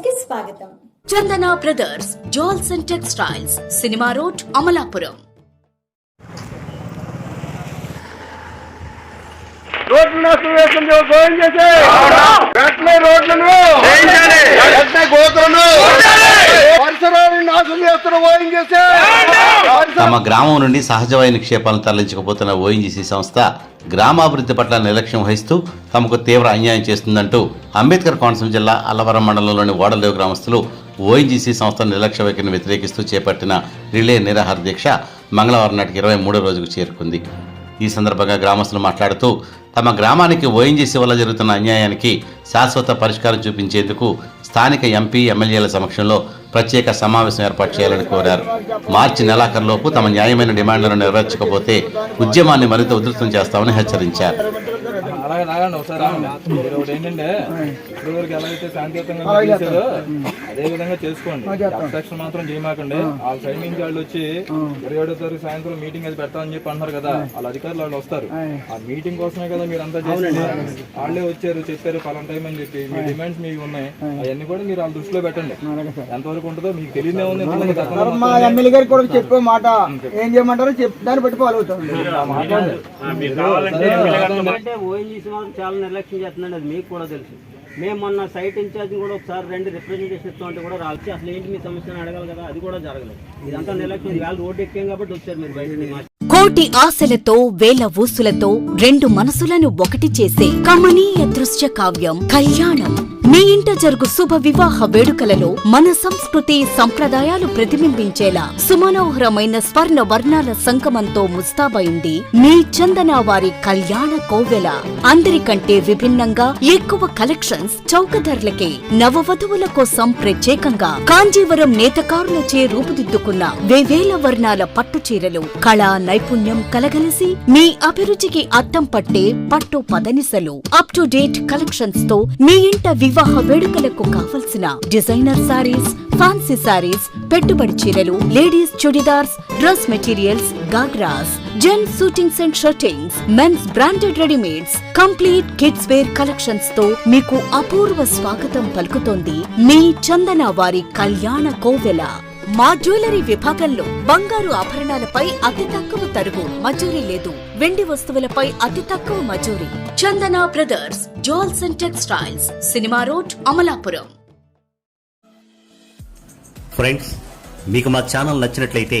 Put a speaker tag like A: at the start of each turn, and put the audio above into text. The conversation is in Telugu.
A: స్వాగతం.
B: Chandana brothers jewels and textiles cinema road Amalapuram.
C: రోడ్లు నాశనం గోయం చేసే రోడ్లను గోతులను చేస్తున్న
D: తమ గ్రామం నుండి సహజవాయు నిక్షేపాలను తరలించకపోతున్న ఓఎన్జీసీ సంస్థ గ్రామాభివృద్ధి పట్ల నిర్లక్ష్యం వహిస్తూ తమకు తీవ్ర అన్యాయం చేస్తుందంటూ అంబేద్కర్ కోనసీమ జిల్లా అల్లవరం మండలంలోని ఓడలేవు గ్రామస్తులు ఓఎన్జీసీ సంస్థ నిర్లక్ష్య వైఖరిని వ్యతిరేకిస్తూ చేపట్టిన రిలే నిరాహార దీక్ష మంగళవారం నాటికి ఇరవై మూడో రోజుకు చేరుకుంది. ఈ సందర్భంగా గ్రామస్తులు మాట్లాడుతూ తమ గ్రామానికి ఓఎన్జీసీ వల్ల జరుగుతున్న అన్యాయానికి శాశ్వత పరిష్కారం చూపించేందుకు స్థానిక ఎంపీ ఎమ్మెల్యేల సమక్షంలో ప్రత్యేక సమావేశం ఏర్పాటు చేయాలని కోరారు. మార్చి నెలాఖరులోపు తమ న్యాయమైన డిమాండ్లను నెరవేర్చకపోతే ఉద్యమాన్ని మరింత ఉధృతం చేస్తామని హెచ్చరించారు.
E: నాగండి ఒకసారి ఆగండి. మీరు ఒకటి ఏంటంటే ఇప్పుడు వరకు ఎలా అయితే శాంతియుతంగా చేశారో అదే విధంగా చేసుకోండి. అబ్స్ట్రాక్షన్ మాత్రం చేయమాకండి. వాళ్ళ సైడ్ నుంచి వాళ్ళు వచ్చి ఇరవై ఏడో తారీఖు సాయంత్రం మీటింగ్ అది పెడతామని చెప్పి అంటున్నారు కదా వాళ్ళ అధికారులు వాళ్ళు వస్తారు. ఆ. మీటింగ్ కోసమే కదా మీరు అంతా చేసింది వాళ్ళే వచ్చారు చెప్పారు పలానా టైం అని చెప్పి. మీ డిమాండ్స్ మీకు ఉన్నాయి. అవన్నీ కూడా మీరు వాళ్ళ దృష్టిలో పెట్టండి. ఎంతవరకు ఉంటుందో మీకు తెలియదే ఉంది.
F: మా ఎమ్మెల్యే గారికి కూడా చెప్పే మాట ఏం చేయమంటారో చెప్ దాన్ని బట్టి ఫాలో అవుతాం
G: చాలా నిర్లక్ష్యం చేస్తుందండి అది మీకు కూడా తెలుసు. మేము మొన్న సైట్ ఇన్ఛార్జ్ని కూడా ఒకసారి రెండు రిప్రజెంటేషన్ ఇస్తామంటే కూడా రాల్చి అసలు ఏంటి మీ సమస్యను అడగాలి కదా అది కూడా జరగలేదు. ఇదంతా నిర్లక్ష్యం వేళ రోడ్డు ఎక్కాం కాబట్టి వచ్చారు మీరు బయట
B: కోటి ఆశలతో వేల ఊసులతో రెండు మనసులను ఒకటి చేసే కమనీయ దృశ్య కావ్యం కళ్యాణం. మీ ఇంట జరుగు శుభ వివాహ వేడుకలలో మన సంస్కృతి సంప్రదాయాలు ప్రతిబింబించేలా సుమనోహరమైన స్వర్ణ వర్ణాల సంగమంతో ముస్తాబైంది మీ చందన వారి కళ్యాణ కోవెల. అందరికంటే విభిన్నంగా ఎక్కువ కలెక్షన్ కలెక్షన్స్ చౌక ధరలకే నవవధువుల కోసం ప్రత్యేకంగా కాంజీవరం నేతకారులచే రూపుదిద్దుకున్న వేవేల వర్ణాల పట్టు చీరలు కళా నైపుణ్యం కలగలిసి మీ అభిరుచికి అద్దం పట్టే పట్టు పదనిసలు. అప్ టు డేట్ కలెక్షన్స్తో మీ ఇంట వివాహ వేడుకలకు కావలసిన డిజైనర్ సారీస్ ఫ్యాన్సీ సారీస్ పెట్టుబడి చీరలు ladies churidars dress materials ghagras gents suitings and shirtings mens branded readymades complete kids wear కలెక్షన్స్తో మీకు అపూర్వ స్వాగతం పలుకుతోంది మీ చందన వారి కళ్యాణ కోవెల. మా జ్యువెలరీ విభాగంలో బంగారు ఆభరణాలపై అతి తక్కువ తరుగు మజూరీ లేదు. వెండి వస్తువులపై అతి తక్కువ మజూరీ. Chandana brothers jewels and textiles cinema road Amalapuram.
H: Friends మీకు మా ఛానల్ నచ్చినట్లయితే